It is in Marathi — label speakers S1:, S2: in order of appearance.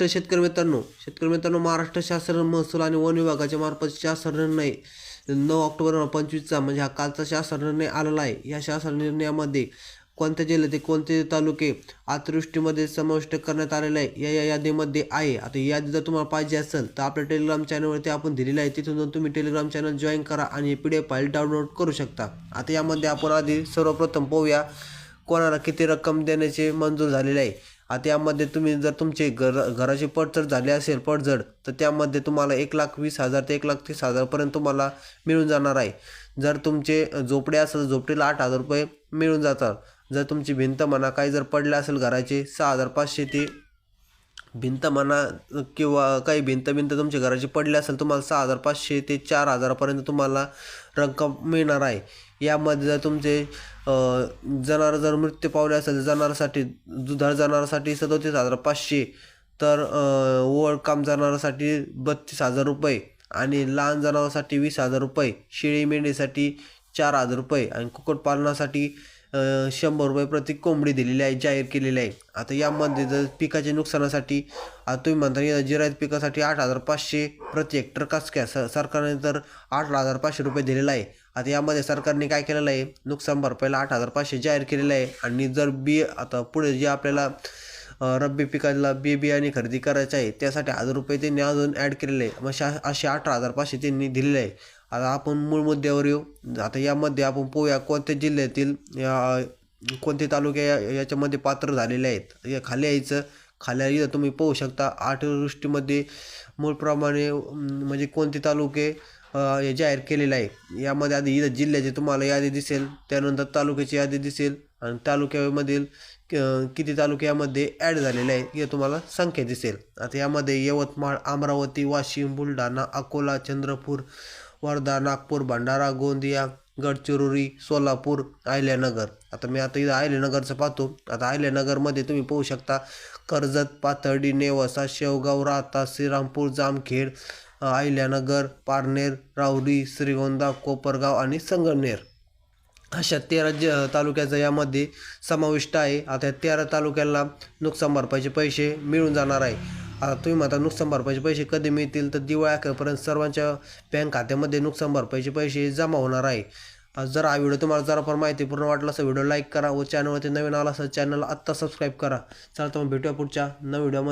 S1: महाराष्ट्र शेतकरी मित्रांनो शेतकरी मित्रांनो महाराष्ट्र शासन महसूल आणि वन विभागाच्या मार्फत शासन निर्णय नऊ ऑक्टोबर पंचवीसचा म्हणजे हा कालचा शासन निर्णय आलेला आहे. या शासन निर्णयामध्ये कोणत्या जिल्ह्यातील कोणते तालुके अतिवृष्टीमध्ये समाविष्ट करण्यात आलेले आहे या या यादीमध्ये आहे. आता यादी जर तुम्हाला पाहिजे असेल तर आपल्या टेलिग्राम चॅनलवरती आपण दिलेलं आहे. तिथून जाऊन तुम्ही टेलिग्राम चॅनल जॉईन करा आणि P D F file download करू शकता. आता यामध्ये आपण आधी सर्वप्रथम पाहूया कोणाला किती रक्कम देण्याचे मंजूर झालेले आहे. आता यामध्ये तुम्ही जर तुमचे घर घराची पडझड झाली असेल पडझड तर त्यामध्ये तुम्हाला एक लाख वीस हजार ते एक लाख तीस हजारपर्यंत तुम्हाला मिळून जाणार आहे. जर तुमचे झोपडे असेल झोपडीला आठ हजार रुपये मिळून जातात. जर तुमची भिंत म्हणा काही जर पडले असेल घराचे सहा हजार पाचशे ते भिंत म्हणा किंवा काही भिंत भिंत तुमच्या घराची पडली असेल तुम्हाला सहा हजार पाचशे ते चार हजारापर्यंत तुम्हाला रक्कम मिळणार आहे. यामध्ये जर तुमचे जनावर जर मृत्यू पावले असेल जनावरासाठी दुधाळ जनावरासाठी सदोतीस हजार पाचशे तर ओळ काम जनावरासाठी बत्तीस हजार रुपये आणि लहान जनावरासाठी वीस हजार रुपये शेळी मेंढीसाठी चार हजार रुपये आणि कुक्कुटपालनासाठी शंभर रुपये प्रति कोंबडी दिलेली आहे जाहीर केलेली आहे. आता यामध्ये जर पिकाच्या नुकसानासाठी आता तुम्ही म्हणता या जिरायत पिकासाठी आठ हजार पाचशे प्रति हेक्टर कास स सरकारने तर आठ हजार पाचशे रुपये दिलेला आहे. आता यामध्ये सरकारने काय केलेलं आहे? नुकसान भरपाईला आठ हजार पाचशे जाहीर केलेलं आहे. आणि जर बी आता पुढे जे आपल्याला रब्बी पिकाला बी बियाणे खरेदी करायचं आहे त्यासाठी हजार रुपये त्यांनी अजून ॲड केलेले आहे. मग शा असे अठरा हजार पाचशे त्यांनी दिलेले आहे. आता आपण मूळ मुद्द्यावर येऊ. आता यामध्ये आपण पोहूया कोणत्या जिल्ह्यातील या कोणते तालुके या याच्यामध्ये पात्र झालेले आहेत. या खाली यायचं. खाली इथं तुम्ही पाहू शकता. अतिवृष्टीमध्ये मूळप्रमाणे म्हणजे कोणते तालुके हे जाहीर केलेलं आहे. यामध्ये आधी इथं जिल्ह्याची तुम्हाला यादी दिसेल. त्यानंतर तालुक्याची यादी दिसेल. आणि तालुक्यामधील किती तालुके यामध्ये ॲड झालेले आहे हे तुम्हाला संख्या दिसेल. आता यामध्ये यवतमाळ अमरावती वाशिम बुलढाणा अकोला चंद्रपूर वर्धा नागपूर भंडारा गोंदिया गडचिरोली सोलापूर अहिल्यानगर. आता मी आता इथं अहिल्यानगरचं पाहतो. आता अहिल्यानगरमध्ये तुम्ही पाहू शकता कर्जत पाथर्डी नेवसा शेवगाव राहता श्रीरामपूर जामखेड अहिल्यानगर पारनेर रावरी श्रीगोंदा कोपरगाव आणि संगमनेर. अशा तेरा ज तालुक्याचा यामध्ये समाविष्ट आहे. आता तेरा तालुक्याला नुकसान भरपाईचे पैसे मिळून जाणार आहे. आता तुम्ही म्हणता नुकसान भरपाईचे पैसे कधी मिळतील? तर दिवाळी अखेरपर्यंत सर्वांच्या बँक खात्यामध्ये नुकसान भरपाईचे पैसे जमा होणार आहे. जर हा व्हिडिओ तुम्हाला जरा पण माहितीपूर्ण वाटला असेल व्हिडिओ लाईक करा व चॅनलवरती नवीन आला असेल चॅनल आत्ता सबस्क्राईब करा. चला तर मग भेटूया पुढच्या नवीन व्हिडिओमध्ये